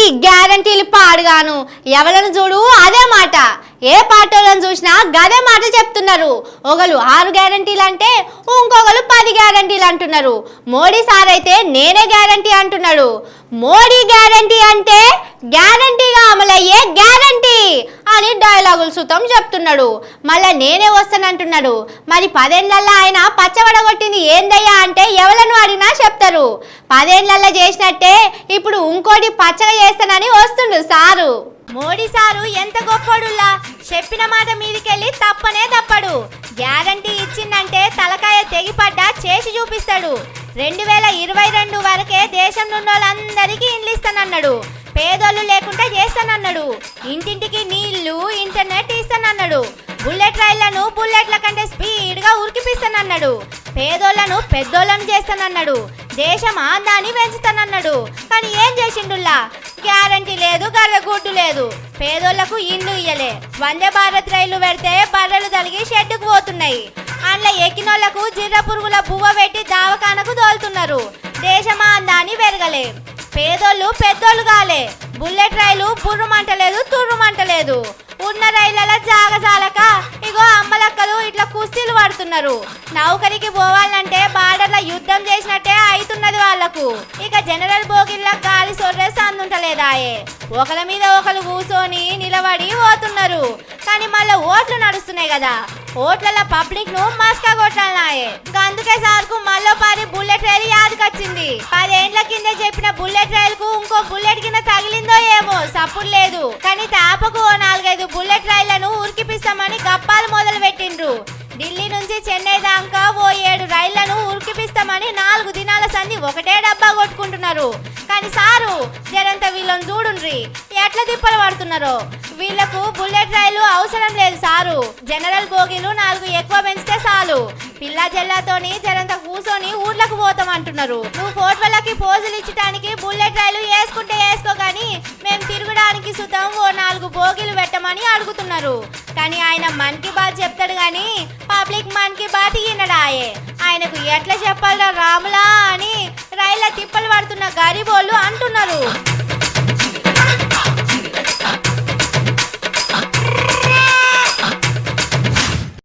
ఈ గ్యారంటీలు పాడుగాను. ఎవలను చూడు? అదే మాట. ఏ పార్టీలను చూసినా గదే మాట చెప్తున్నారు. ఒకరు ఆరు గ్యారంటీలు అంటే ఇంకొకరు పది గ్యారంటీలు అంటున్నారు మోడీ సార్ అయితే నేనే గ్యారంటీ అంటున్నాడు. మోడీ గ్యారంటీ అంటే గ్యారంటీగా అమలయ్యే గ్యారంటీ డైలాగులు సుతం చెప్తున్నాడు. మళ్ళా నేనే వస్తానంటున్నాడు. మరి పదేళ్ళలో ఆయన పచ్చబడగొట్టింది ఏందయ్యా అంటే ఎవలను అడిగినా చెప్తారు. పదేండ్లల్లో చేసినట్టే ఇప్పుడు ఇంకోటి పచ్చగా చేస్తానని వస్తుండు సారు. మోడీ సారు ఎంత గొప్పడులా చెప్పిన మాట మీదికెళ్ళి తప్పనే తప్పడు. గ్యారంటీ ఇచ్చిందంటే తలకాయ తెగిపడ్డా చేసి చూపిస్తాడు. రెండు వేల ఇరవై రెండు వరకే దేశంలో ఉన్న వాళ్ళందరికీ ఇండ్లు ఇస్తానన్నాడు పేదోళ్ళు లేకుండా చేస్తానన్నాడు. ఇంటింటికి నీళ్ళు ఇంటర్నెట్ ఇస్తానన్నాడు. బుల్లెట్ రైళ్ళను బుల్లెట్ల కంటే స్పీడ్గా ఉరికిపిస్తానన్నాడు. పేదోళ్ళను పెద్దోళ్ళను చేస్తానన్నాడు. దేశం ఆందాన్ని పెంచుతానన్నాడు. కానీ ఏం చేసిండుల్లా? గ్యారంటీ లేదు గర్రగుడ్డు లేదు. పేదోళ్ళకు ఇండ్లు ఇయ్యలే. వందే భారత్ రైలు పెడితే బర్రెలు తలిగి షెడ్డుకు పోతున్నాయి. అందులో ఎక్కినోళ్ళకు జిర్ర పురుగుల బువ్వ పెట్టి దావకానకు దోలుతున్నారు దేశం అందాన్ని పెరగలే. పేదోళ్ళు పెద్దోళ్ళు కాలే. బుల్లెట్ రైలు బుర్రుమంటలేదు తుర్రుమంటలేదు ఉన్న రైళ్ళ జాగజాలక ఇగో అమ్మలక్కలు ఇట్లా కుస్తీలు పడుతున్నారు. నౌకరికి పోవాలంటే బార్డర్ల యుద్ధం చేసినట్టే అవుతున్నది వాళ్ళకు. ఇక జనరల్ బోగిల్ల గాలి సొర్రేసి అందుంటలేదాయే ఒకల మీద ఒకరు కూర్చొని నిలబడి పోతున్నారు కానీ మళ్ళీ ఓట్లు నడుస్తున్నాయి కదా. ఓట్లలో పబ్లిక్ను మస్కా కొట్టాలనాయే ఇంకా అందుకే సార్కు మళ్ళీ పారి బుల్లెట్ రైలు యాదకొచ్చింది. పదేండ్ల కింద చెప్పిన బుల్లెట్ రైలు కు ఇంకో బుల్లెట్ కింద తగిలిందో ఏమో సప్పుడు లేదు. కానీ తాపకు ఓ నాలుగైదు బుల్లెట్ రైళ్ళను ఉరికిపిస్తామని గప్పాలు మొదలు పెట్టిండ్రు ఢిల్లీ నుంచి చెన్నై దాకా ఓ ఏడు రైళ్ళను ఉరికిపిస్తామని నాలుగు దినాల సంధి ఒకటే డబ్బా కొట్టుకుంటున్నారు. కానీ సారు జరంత వీళ్ళని చూడుండ్రి. ఎట్లా తిప్పలు పడుతున్నారో? వీళ్ళకు బుల్లెట్ రైలు అవసరం లేదు సారు. జనరల్ బోగీలు నాలుగు ఎక్కువ పెంచితే చాలు. పిల్ల జల్లాతోని జనంత కూర్చొని ఊర్లకు పోతాం అంటున్నారు. నువ్వు ఫోటోలకి పోజులు ఇచ్చడానికి బుల్లెట్ రైలు వేసుకుంటే వేసుకో కానీ మేము తిరగడానికి సుతం ఓ నాలుగు బోగీలు పెట్టమని అడుగుతున్నారు. కానీ ఆయన మన్ కీ బాత్ చెప్తాడు కానీ పబ్లిక్ మన్ కీ బాత్ ఈనడాయే ఆయనకు ఎట్లా చెప్పాలరా రాములా అని రైళ్ళ తిప్పలు పడుతున్న గరీబోళ్ళు అంటున్నారు.